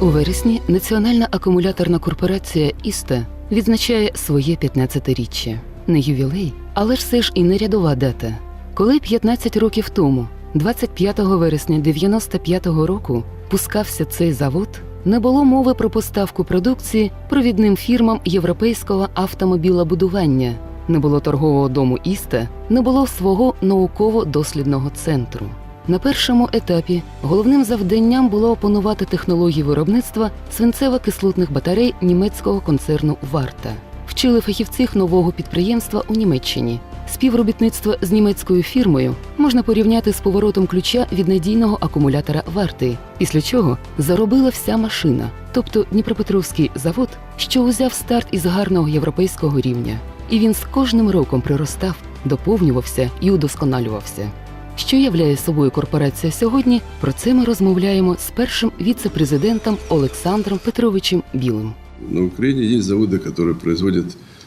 У вересні Національна акумуляторна корпорація Іста відзначає своє 15-річчя. Не ювілей, але ж все ж і не рядова дата. Коли 15 років тому, 25 вересня 95-го року, пускався цей завод, не було мови про поставку продукції провідним фірмам європейського автомобілобудування, не було торгового дому Іста, не було свого науково-дослідного центру. На першому етапі головним завданням було опанувати технології виробництва свинцево-кислотних батарей німецького концерну Варта. Вчили фахівців нового підприємства у Німеччині. Співробітництво з німецькою фірмою можна порівняти з поворотом ключа від надійного акумулятора варти, після чого заробила вся машина, тобто Дніпропетровський завод, що узяв старт із гарного європейського рівня. І він з кожним роком приростав, доповнювався і удосконалювався Що являє собою корпорація сьогодні? Про це ми розмовляємо з першим віце-президентом Олександром Петровичем Білим. На Украине есть заводы, которые производят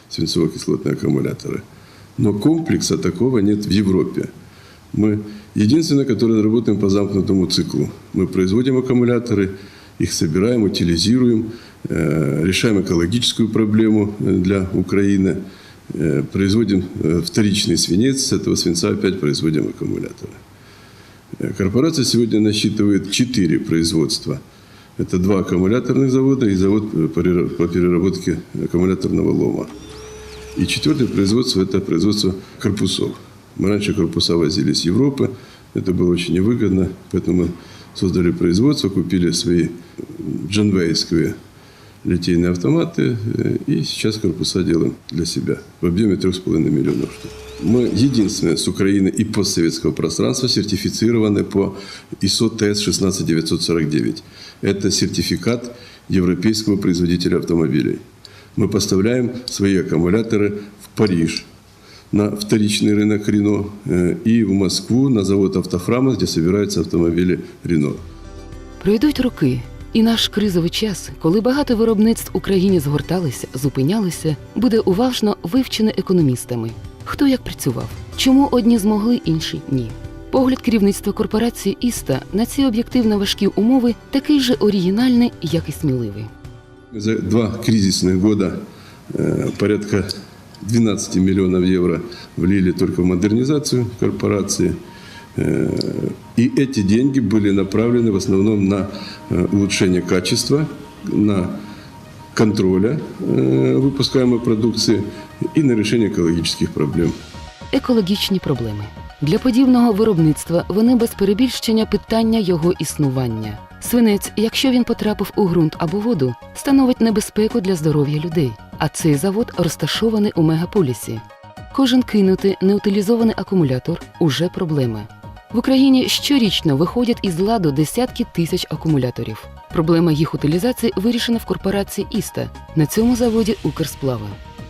свинцово-кислотные аккумуляторы. Но комплекса такого нет в Европе. Мы единственные, которые работаем по замкнутому циклу. Мы производим аккумуляторы, их собираем, утилизируем, э, решаем экологическую проблему э, для Украины, э, производим э, вторичный свинец, с этого свинца опять производим аккумуляторы. Э, Корпорация сегодня насчитывает четыре производства. Это два аккумуляторных завода и завод э, по перера- по переработке аккумуляторного лома. И четвертое производство – это производство корпусов. Мы раньше корпуса возили с Европы, это было очень невыгодно, поэтому мы создали производство, купили свои джанвейские литейные автоматы, э, и сейчас корпуса делаем для себя в объеме 3,5 миллионов штук. Мы единственные с Украины и постсоветского пространства сертифицированы по ISO TS 16949. Это сертификат европейского производителя автомобилей. Мы поставляем свои аккумуляторы в Париж, на вторичный рынок Рено э, и в Москву на завод «Автохрама», где собираются автомобили Рено. Пройдуть роки, і наш кризовий час, коли багато виробництв в Україні згорталися, зупинялися, буде уважно вивчене економістами. Хто як працював, чому одні змогли, інші ні. Погляд керівництва корпорації Іста на ці об'єктивно важкі умови такий же оригінальний, як і сміливий. За два кризисных года э, порядка 12 миллионов евро влили только в модернизацию корпорации. Э, И эти деньги были направлены в основном на э, улучшение качества, на контроля э, выпускаемой продукции и на решение экологических проблем. Екологічні проблеми для подібного виробництва вони без перебільшення питання його існування. Свинець, якщо він потрапив у ґрунт або воду, становить небезпеку для здоров'я людей. А цей завод розташований у мегаполісі. Кожен кинутий неутилізований акумулятор уже проблема. В Україні щорічно виходять із ладу десятки тисяч акумуляторів. Проблема їх утилізації вирішена в корпорації Іста на цьому заводі Укрсплава.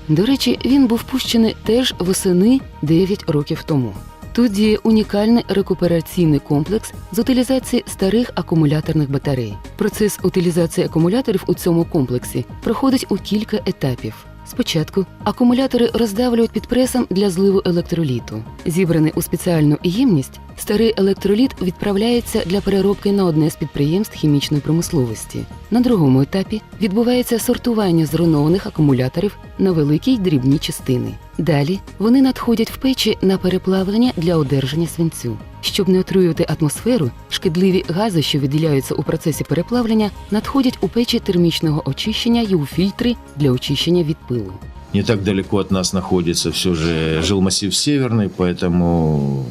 До речі, він був пущений теж восени 9 років тому. Тут діє унікальний рекупераційний комплекс з утилізації старих акумуляторних батарей. Процес утилізації акумуляторів у цьому комплексі проходить у кілька етапів. Спочатку акумулятори роздавлюють під пресом для зливу електроліту. Зібраний у спеціальну ємність, старий електроліт відправляється для переробки на одне з підприємств хімічної промисловості. На другому етапі відбувається сортування зруйнованих акумуляторів на великі й дрібні частини. Далі вони надходять в печі на переплавлення для одержання свинцю. Щоб не отруювати атмосферу, шкідливі гази, що виділяються у процесі переплавлення, надходять у печі термічного очищення і у фільтри для очищення від пилу. Не так далеко от нас находится все же жилмассив Северный, поэтому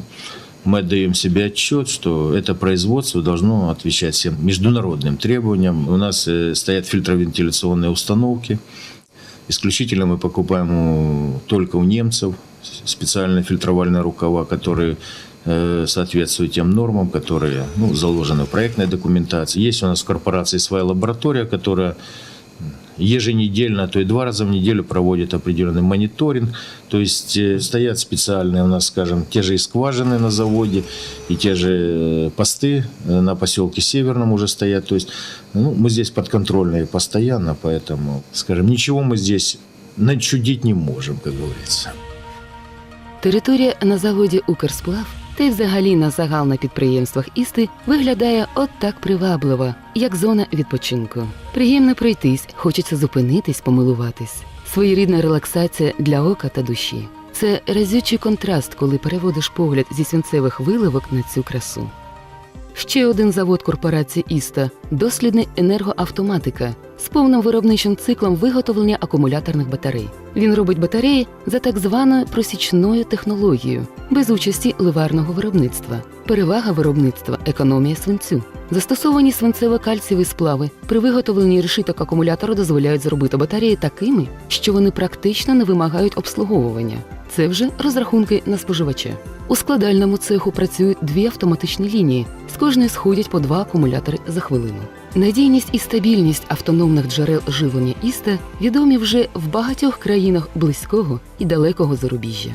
мы отдаем себе отчет, что это производство должно отвечать всем международным требованиям. У нас э, стоят фильтровентиляционные установки. Исключительно мы покупаем у- только у немцев специальные фильтровальные рукава, которые э, соответствуют тем нормам, которые ну, заложены в проектной документации. Есть у нас в корпорации своя лаборатория, которая еженедельно, а то и два раза в неделю проводит определенный мониторинг. То есть э, стоят специальные у нас, скажем, те же и скважины на заводе, и те же э, посты на поселке Северном уже стоят. То есть ну, мы здесь подконтрольные постоянно, поэтому, скажем, ничего мы здесь начудить не можем, как говорится. Територія на заводі Укрсплав та й взагалі на загал на підприємствах Істи виглядає от так привабливо, як зона відпочинку. Приємно пройтись, хочеться зупинитись, помилуватись. Своєрідна релаксація для ока та душі. Це разючий контраст, коли переводиш погляд зі свинцевих виливок на цю красу. Ще один завод корпорації Іста дослідний енергоавтоматика з повним виробничим циклом виготовлення акумуляторних батарей. Він робить батареї за так званою просічною технологією, без участі ливарного виробництва. Перевага виробництва економія свинцю. Застосовані свинцево-кальцієві сплави при виготовленні решіток акумулятора дозволяють зробити батареї такими, що вони практично не вимагають обслуговування. Це вже розрахунки на споживача. У складальному цеху працюють дві автоматичні лінії. З кожної сходять по два акумулятори за хвилину. Надійність і стабільність автономних джерел живлення Іста відомі вже в багатьох країнах близького і далекого зарубіжжя.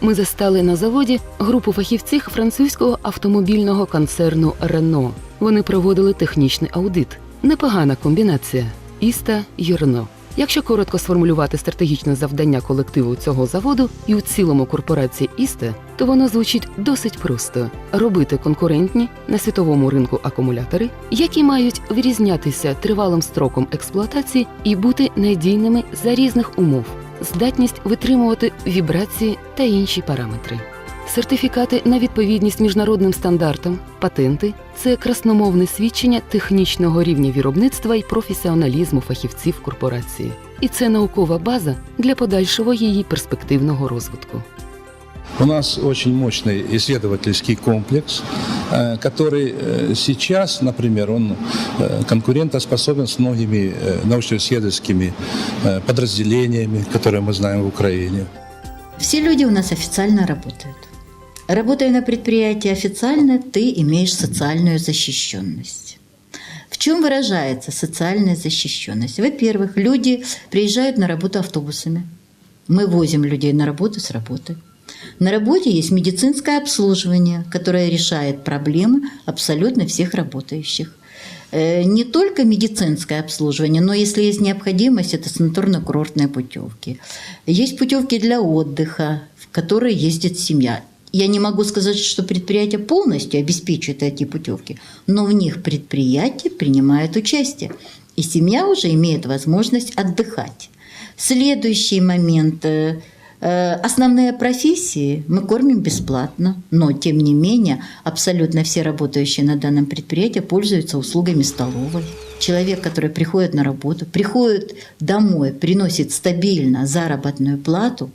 Ми застали на заводі групу фахівців французького автомобільного концерну Рено. Вони проводили технічний аудит. Непогана комбінація Іста й Рено. Якщо коротко сформулювати стратегічне завдання колективу цього заводу і у цілому корпорації Істе, то воно звучить досить просто: робити конкурентні на світовому ринку акумулятори, які мають вирізнятися тривалим строком експлуатації і бути надійними за різних умов, здатність витримувати вібрації та інші параметри Сертифікати на відповідність міжнародним стандартам, патенти це красномовне свідчення технічного рівня виробництва і професіоналізму фахівців корпорації. І це наукова база для подальшого її перспективного розвитку. У нас очень мощный исследовательский комплекс, э, который э, сейчас, например, он э, конкурентоспособен с многими э, научно-исследовательскими э, подразделениями, которые мы знаем в Украине. Все люди у нас официально работают. Работая на предприятии официально, ты имеешь социальную защищенность. В чем выражается социальная защищенность? Во-первых, люди приезжают на работу автобусами. Мы возим людей на работу с работы. На работе есть медицинское обслуживание, которое решает проблемы абсолютно всех работающих. Э, Не только медицинское обслуживание, но если есть необходимость, это санаторно-курортные путевки. Есть путевки для отдыха, в которые ездит семья. Я не могу сказать, что предприятие полностью обеспечивает эти путевки, но в них предприятие принимает участие. И семья уже имеет возможность отдыхать. Следующий момент. э, э, Основные профессии мы кормим бесплатно, но тем не менее абсолютно все работающие на данном предприятии пользуются услугами столовой. Человек, который приходит на работу, приходит домой, приносит стабильно заработную плату,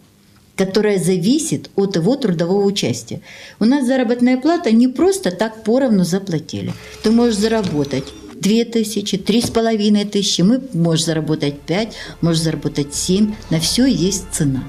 которая зависит от его трудового участия. У нас заработная плата не просто так поровну заплатили. Ты можешь заработать 2 тысячи, три с половиной тысячи, мы можешь заработать 5, можешь заработать 7. На все есть цена.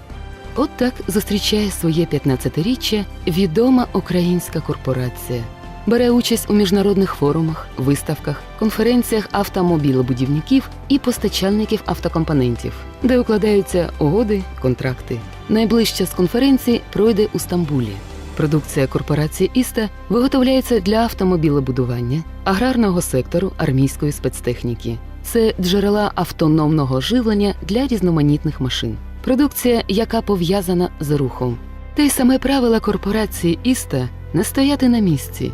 От так зустрічає своє 15-річчя відома українська корпорація. Бере участь у міжнародних форумах, виставках, конференціях автомобілебудівників і постачальників автокомпонентів, де укладаються угоди, контракти. Найближча з конференцій пройде у Стамбулі. Продукція корпорації Іста виготовляється для автомобілебудування, аграрного сектору армійської спецтехніки. Це джерела автономного живлення для різноманітних машин. Продукція, яка пов'язана з рухом. Та й саме правила корпорації Іста не стояти на місці.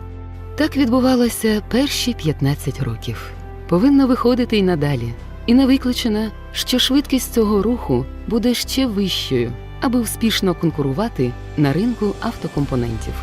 Так відбувалося перші 15 років. Повинно виходити й надалі. І не виключено, що швидкість цього руху буде ще вищою, аби успішно конкурувати на ринку автокомпонентів.